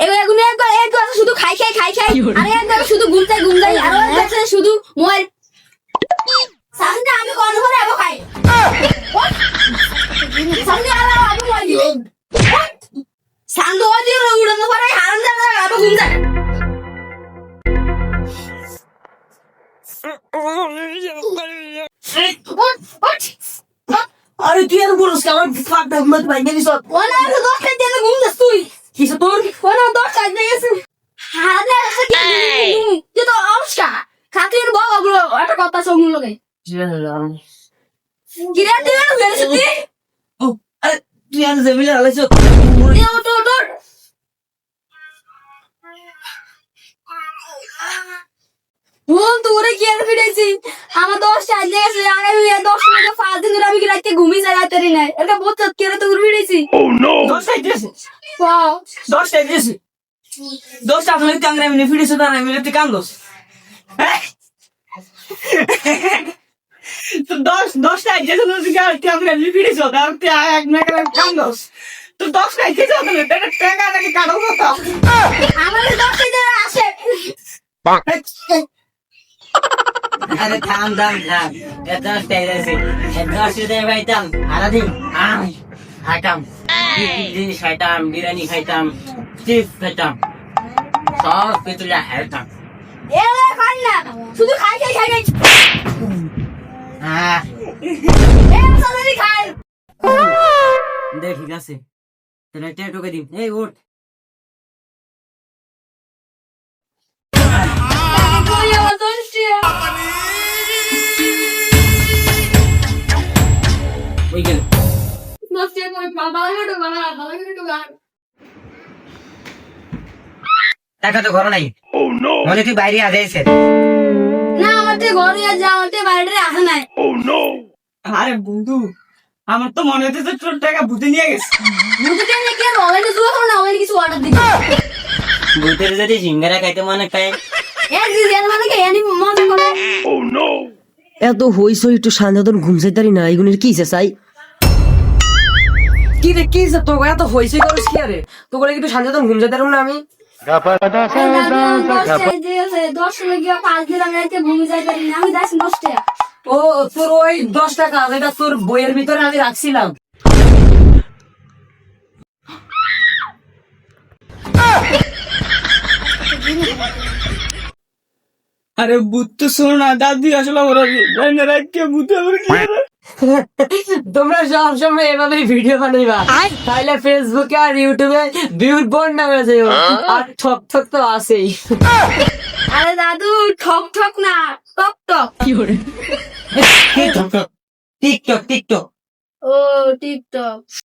এবার এখন একবার এক আছে শুধু খাই খাই খাই খাই। আর একবার শুধু ঘুমতাই ঘুমতাই আর শুধু মোবাইল। সামনে আমি কোন করে আবো খাই? সামনে আর আবো মোবাইল উড়ানো পরে ওঠ আরে তুই আর বলস আমার ওনা আর দশ খাই দিয়ে ঘুমতাস তুই। কিসে তোর ওনা দশ খাই দিয়ে গেছে হাতে আছে কি তুই তো অবস্থা খাতির বাবা বলো একটা কথা সঙ্গ লগে গিরা দিয়ে বেরেছে তুই ও আরে তুই আর জমিলে আলাইছ ওঠ ওঠ ওঠ বল তোরে কি আর ফিরেছি আমার দশ চার গেছে আগামী দশ মিনিটে পাঁচ দিন ধরে আমি রাতে ঘুমিয়ে যাই রাতে নাই এটা বহুত কি আর তোর ফিরেছি দশটাই দিয়েছে ওয়াও দশটাই দিয়েছে দশটা আপনি কাংরা মিলে ফিরেছে তার আমি তুই কান্দস তো দশ দশটাই দিয়েছে তুই কাংরা মিলে ফিরেছ তার তুই এক না করে কান্দস তো দশটাই দিয়েছে তুমি টাকা নাকি কাটো কথা? আমার দশ দিন আসে। আরে থাম থাম থাম। এ দশটাই আছে এ দশ টাকা পাইতাম। সারাদিন আয় খাইতাম। কি কি জিনিস খাইতাম বিরিয়ানি খাইতাম চিপস খাইতাম। সব কিছু খাইতাম। এ খাই না শুধু খাই খাই খাই খাই হ্যাঁ খাই দেখ ঠিক আছে তাহলে একটা টোকে দিন এই ওঠ ওই গেল দোষটি কই বাবা বাবা বাবা বাবা টাকা তো ঘর নাই। মনে তুই বাইরে আদেছে না আমার তো ঘরে যা আমার তো বাইরে আসে নাই। আরে বন্ধু আমার তো মনে হচ্ছে যে তোর টাকা ভূতে নিয়ে গেছে। বুঝতে কেন কি আর অনলাইনে জুয়া করো না অনলাইনে কিছু অর্ডার দিতে। ভূতের যদি সিঙ্গারা খাইতে মনে খায়। এ দিদি এর মানে কি? এনি মন করে। এত হইস একটু সান্ধাতন ঘুমসাই তারি না এগুলোর কি চাই? কি রে কি তোর এত হইছে করিস কি আরে? তোর একটু সান্ধাতন ঘুমসাই তারুম না আমি? দশ লেগে পাঁচ দিন আমি রাতে ঘুমিয়ে যাই পারি না আমি যাচ্ছি দশটা ও তোর ওই দশ টাকা যেটা তোর বইয়ের ভিতরে আমি রাখছিলাম আরে ভূত তো শোনো না দাদি আসলে ওরা রাখকে কি? তোমরা সবসময় এভাবে ভিডিও বানাইবা। তাহলে ফেসবুকে আর ইউটিউবে ভিউর বোন নামে যাও আর ঠক ঠক তো আছেই। আরে দাদু ঠক ঠক না টক টক কি টিকটক টিকটক টিকটক। ও টিকটক।